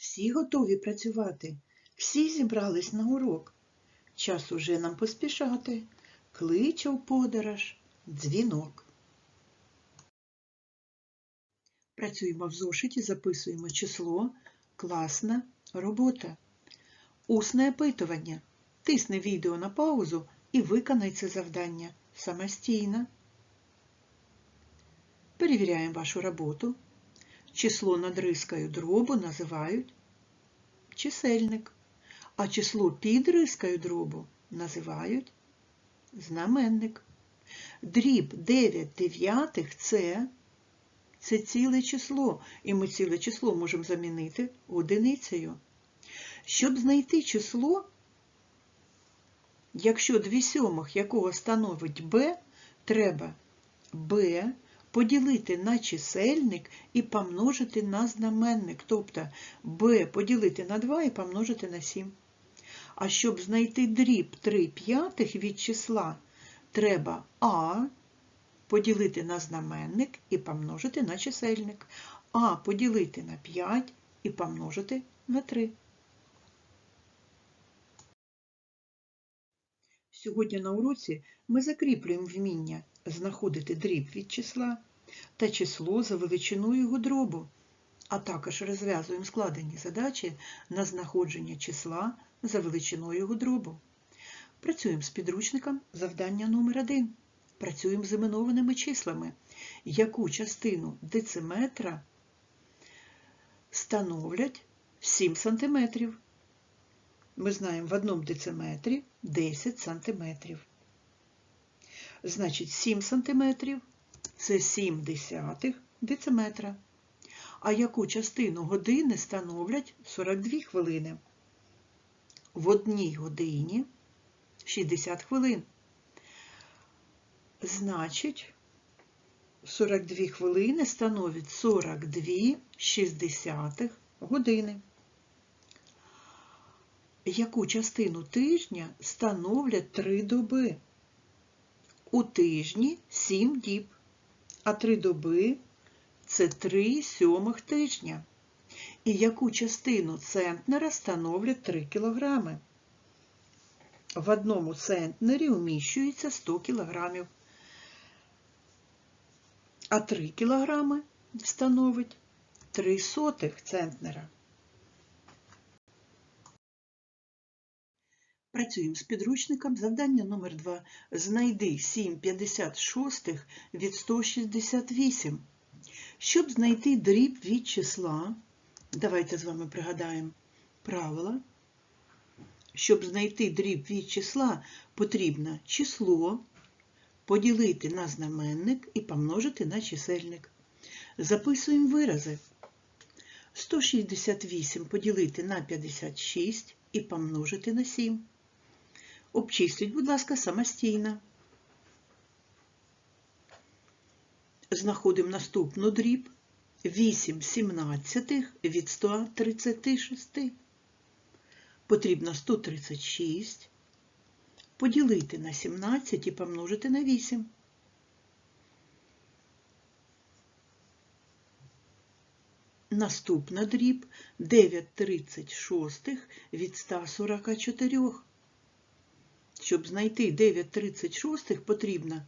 Всі готові працювати, всі зібрались на урок. Час уже нам поспішати, кличе в подорож дзвінок. Працюємо в зошиті, записуємо число, класна робота. Усне опитування. Тисни відео на паузу і виконай це завдання самостійно. Перевіряємо вашу роботу. Число над рискою дробу називають чисельник, а число під рискою дробу називають знаменник. Дріб 9 дев'ятих це, це ціле число, і ми ціле число можемо замінити одиницею. Щоб знайти число, якщо 2 сьомих якого становить b, треба b поділити на чисельник і помножити на знаменник, тобто b поділити на 2 і помножити на 7. А щоб знайти дріб 3 п'ятих від числа, треба а поділити на знаменник і помножити на чисельник, а поділити на 5 і помножити на 3. Сьогодні на уроці ми закріплюємо вміння знаходити дріб від числа та число за величиною його дробу, а також розв'язуємо складені задачі на знаходження числа за величиною його дробу. Працюємо з підручником завдання номер 1 Працюємо з іменованими числами, яку частину дециметра становлять 7 см. Ми знаємо, в одному дециметрі 10 сантиметрів. Значить, 7 сантиметрів це 7 десятих дециметра. А яку частину години становлять 42 хвилини? В одній годині 60 хвилин. Значить, 42 хвилини становить 42 60 години. Яку частину тижня становлять 3 доби? У тижні 7 діб, а 3 доби це 3 сьомих тижня. І яку частину центнера становлять 3 кілограми? В одному центнері уміщується 100 кілограмів, а 3 кілограми становить 3 сотих центнера. Працюємо з підручником. Завдання номер 2. Знайди 7,56 від 168. Щоб знайти дріб від числа, давайте з вами пригадаємо правила. Щоб знайти дріб від числа, потрібно число поділити на знаменник і помножити на чисельник. Записуємо вирази. 168 поділити на 56 і помножити на 7. Обчисліть, будь ласка, самостійно. Знаходимо наступну дріб 8 сімнадцятих від 136. Потрібно 136 поділити на 17 і помножити на 8. Наступна дріб 9 36 від 144. Щоб знайти 9 36 потрібно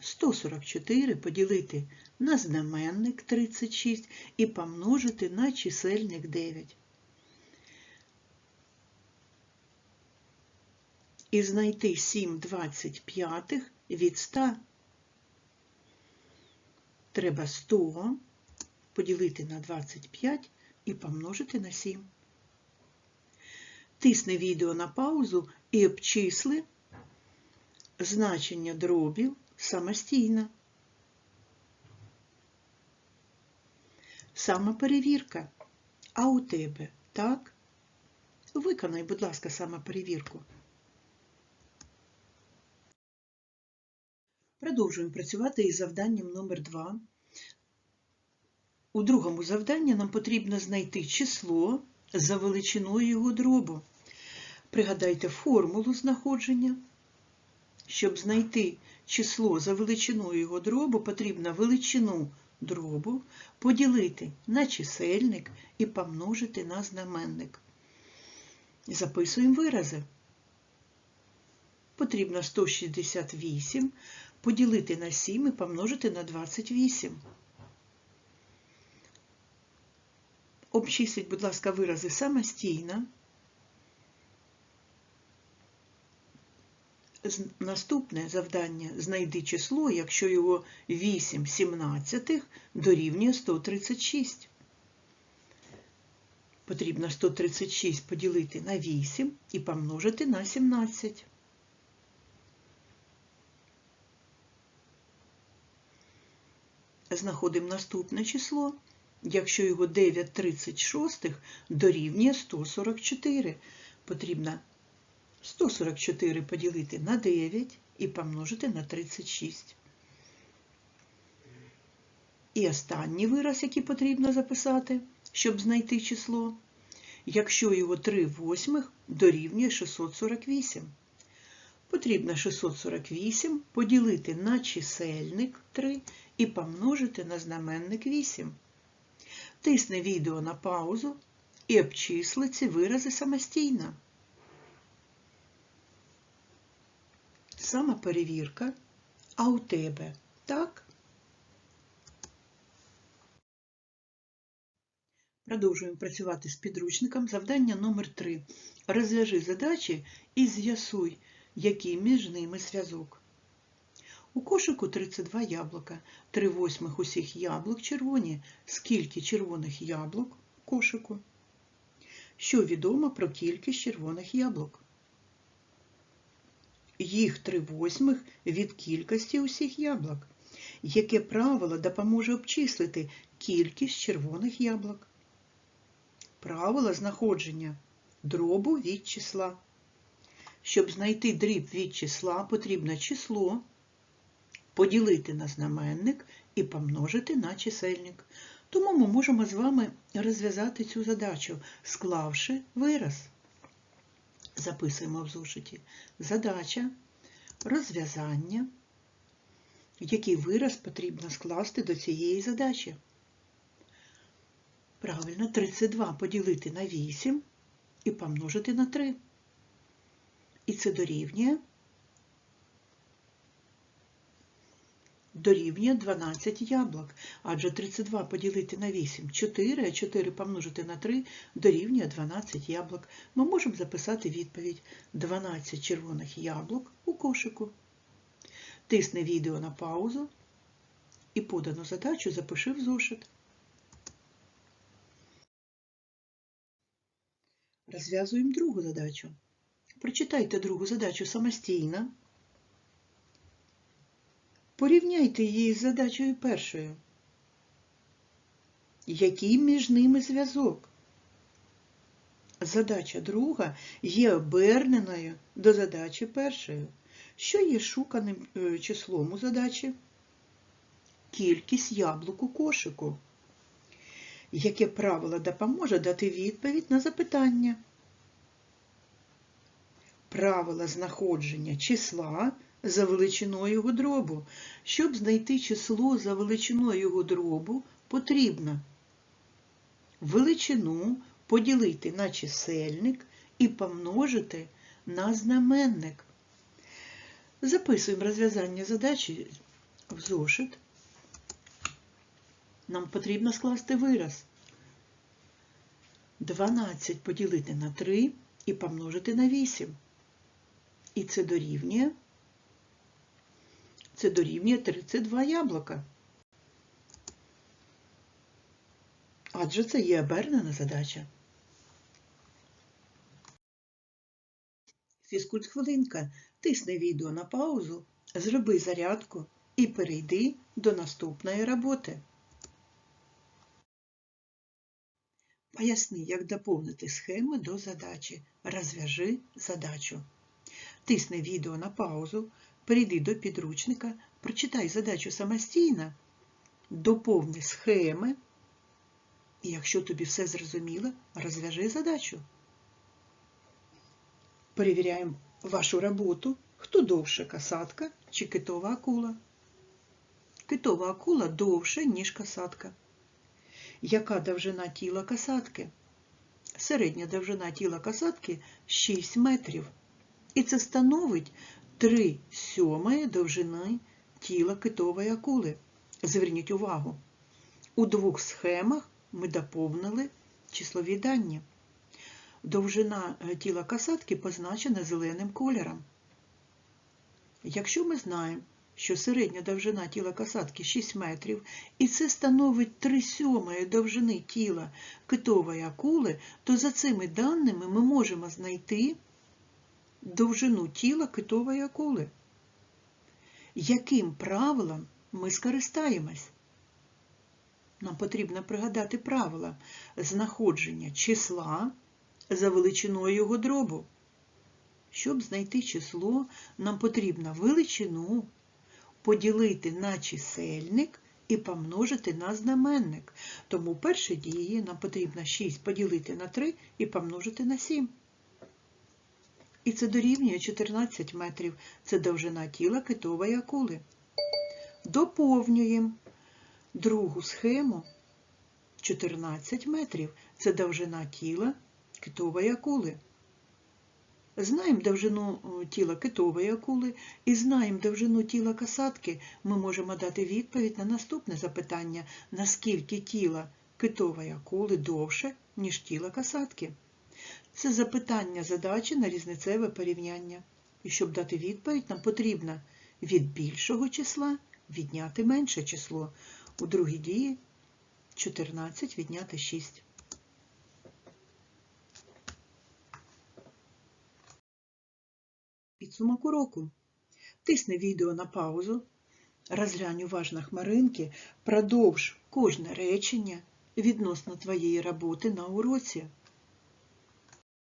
144 поділити на знаменник 36 і помножити на чисельник 9. І знайти 7 25 від 100. Треба 100 поділити на 25 і помножити на 7. Тисни відео на паузу і обчисли значення дробів самостійно. Самоперевірка. А у тебе так? Виконай, будь ласка, самоперевірку. Продовжуємо працювати із завданням номер 2. У другому завданні нам потрібно знайти число за величиною його дробу. Пригадайте формулу знаходження. Щоб знайти число за величиною його дробу, потрібно величину дробу поділити на чисельник і помножити на знаменник. Записуємо вирази. Потрібно 168 поділити на 7 і помножити на 28. Обчисліть, будь ласка, вирази самостійно. Наступне завдання знайди число, якщо його 8 сімнадцятих дорівнює 136. Потрібно 136 поділити на 8 і помножити на 17. Знаходимо наступне число. Якщо його 9 36 дорівнює 144, потрібно 144 поділити на 9 і помножити на 36. І останній вираз, який потрібно записати, щоб знайти число. Якщо його 3 восьмих дорівнює 648. Потрібно 648 поділити на чисельник 3 і помножити на знаменник 8. Тисни відео на паузу і обчисли ці вирази самостійно. Самоперевірка. А у тебе так? Продовжуємо працювати з підручником. Завдання номер 3. Розв'яжи задачі і з'ясуй, який між ними зв'язок. У кошику 32 яблука. 3 восьмих усіх яблук червоні. Скільки червоних яблук у кошику? Що відомо про кількість червоних яблук? Їх 3 восьмих від кількості усіх яблук. Яке правило допоможе обчислити кількість червоних яблук? Правило знаходження дробу від числа. Щоб знайти дріб від числа, потрібно число поділити на знаменник і помножити на чисельник. Тому ми можемо з вами розв'язати цю задачу, склавши вираз. Записуємо в зошиті. Задача, розв'язання, який вираз потрібно скласти до цієї задачі. Правильно, 32 поділити на 8 і помножити на 3. І це дорівнює дорівнює 12 яблук. Адже 32 поділити на 8 – 4, а 4 помножити на 3 дорівнює 12 яблук. Ми можемо записати відповідь 12 червоних яблук у кошику. Тисни відео на паузу і подану задачу запиши в зошит. Розв'язуємо другу задачу. Прочитайте другу задачу самостійно. Порівняйте її з задачею першою. Який між ними зв'язок? Задача друга є оберненою до задачі першої. Що є шуканим е, числом у задачі? Кількість яблук у кошику. Яке правило допоможе дати відповідь на запитання? Правило знаходження числа за величиною дробу. Щоб знайти число за величиною дробу, потрібно величину поділити на чисельник і помножити на знаменник. Записуємо розв'язання задачі в зошит. Нам потрібно скласти вираз. 12 поділити на 3 і помножити на 8. І це дорівнює це дорівнює 32 яблука. Адже це є обернена задача. Фізкульт хвилинка. Тисни відео на паузу, зроби зарядку і перейди до наступної роботи. Поясни, як доповнити схеми до задачі. Розв'яжи задачу. Тисни відео на паузу, перейди до підручника, прочитай задачу самостійно, доповни схеми, і якщо тобі все зрозуміло, розв'яжи задачу. Перевіряємо вашу роботу, хто довше касатка чи китова акула. Китова акула довше, ніж касатка. Яка довжина тіла касатки? Середня довжина тіла касатки 6 метрів. І це становить 3 сьомої довжини тіла китової акули. Зверніть увагу, у двох схемах ми доповнили числові дані. Довжина е, тіла касатки позначена зеленим кольором. Якщо ми знаємо, що середня довжина тіла касатки 6 метрів, і це становить 3 сьомої довжини тіла китової акули, то за цими даними ми можемо знайти довжину тіла китової акули. Яким правилом ми скористаємось? Нам потрібно пригадати правила знаходження числа за величиною його дробу. Щоб знайти число, нам потрібно величину поділити на чисельник і помножити на знаменник. Тому в першій дії нам потрібно 6 поділити на 3 і помножити на 7. І це дорівнює 14 метрів. Це довжина тіла китової акули. Доповнюємо другу схему 14 метрів. Це довжина тіла китової акули. Знаємо довжину е, тіла китової акули і знаємо довжину тіла касатки, ми можемо дати відповідь на наступне запитання, наскільки тіло китової акули довше, ніж тіло касатки. Це запитання задачі на різницеве порівняння. І щоб дати відповідь, нам потрібно від більшого числа відняти менше число. У другій дії 14 відняти 6. Підсумок уроку. Тисни відео на паузу, розглянь уважно хмаринки, продовж кожне речення відносно твоєї роботи на уроці.